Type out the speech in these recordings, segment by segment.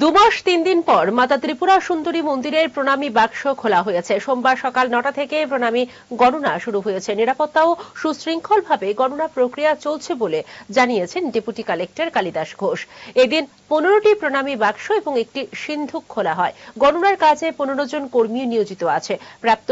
দুমাস তিন দিন পর মাতা ত্রিপুরা সুন্দরী মন্দিরের প্রণামী বাক্স খোলা হয়েছে। সোমবার সকাল নটা থেকে প্রণামী গণনা শুরু হয়েছে। নিরাপত্তা ও সুশৃঙ্খলভাবে গণনা প্রক্রিয়া চলছে বলে জানিয়েছেন ডেপুটি কালেক্টর কালিদাস ঘোষ। এদিন পনেরোটি প্রণামী বাক্স এবং একটি সিন্ধুক খোলা হয়। গণনার কাজে পনেরো জন কর্মী নিয়োজিত আছে। প্রাপ্ত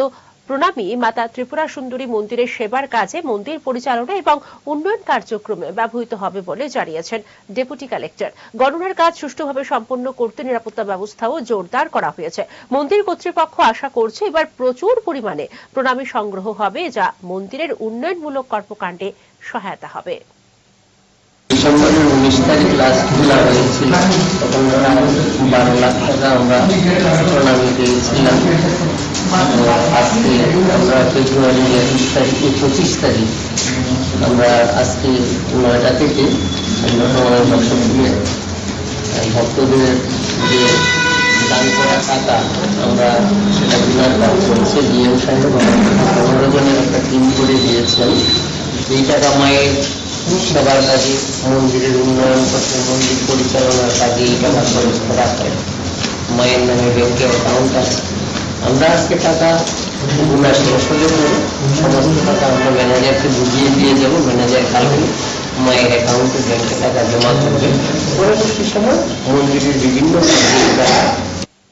প্রণামী মাতা ত্রিপুরা সুন্দরী মন্দিরের সেবার কাজে মন্দির পরিচালনা এবং উন্নয়ন কার্যক্রমে ব্যবহৃত হবে বলে জানিয়েছেন ডেপুটি কালেক্টর। গণনার কাজ সুষ্ঠুভাবে সম্পন্ন করতে নিরাপত্তা ব্যবস্থাও জোরদার করা হয়েছে। মন্দির কর্তৃপক্ষ আশা করছে এবার প্রচুর পরিমাণে প্রণামী সংগ্রহ হবে, যা মন্দিরের উন্নয়নমূলক কর্মকাণ্ডে সহায়তা হবে। ডিসেম্বরের উনিশ তারিখ লাস্ট খোলা হয়েছিল তখন বারো লাখ টাকা আমরা প্রণামী আজকে আমরা ফেব্রুয়ারি একুশ তারিখে পঁচিশ তারিখ। আমরা আজকে নয়টা থেকে ভক্তদের যে দান করা টাকা আমরা সেটা গুলার কাজ চলছে ডিএম সাহেব পনেরো একটা টিম করে দিয়েছেন। এই টাকা মায়ের সবার কাজে, মন্দিরের উন্নয়ন করতে, মন্দির পরিচালনার কাজে এই টাকা খরচ করা হয়। মায়ের নামে ব্যাংকে অ্যাকাউন্ট আমরা টাকা গুণা শেষ হলে সমস্ত টাকা আমরা ম্যানেজারকে বুঝিয়ে দিয়ে যাব ম্যানেজার কালকে মায়ের অ্যাকাউন্টে ব্যাংকে টাকা জমা করবে। পরবর্তী সময় মন্দিরের বিভিন্ন টাকা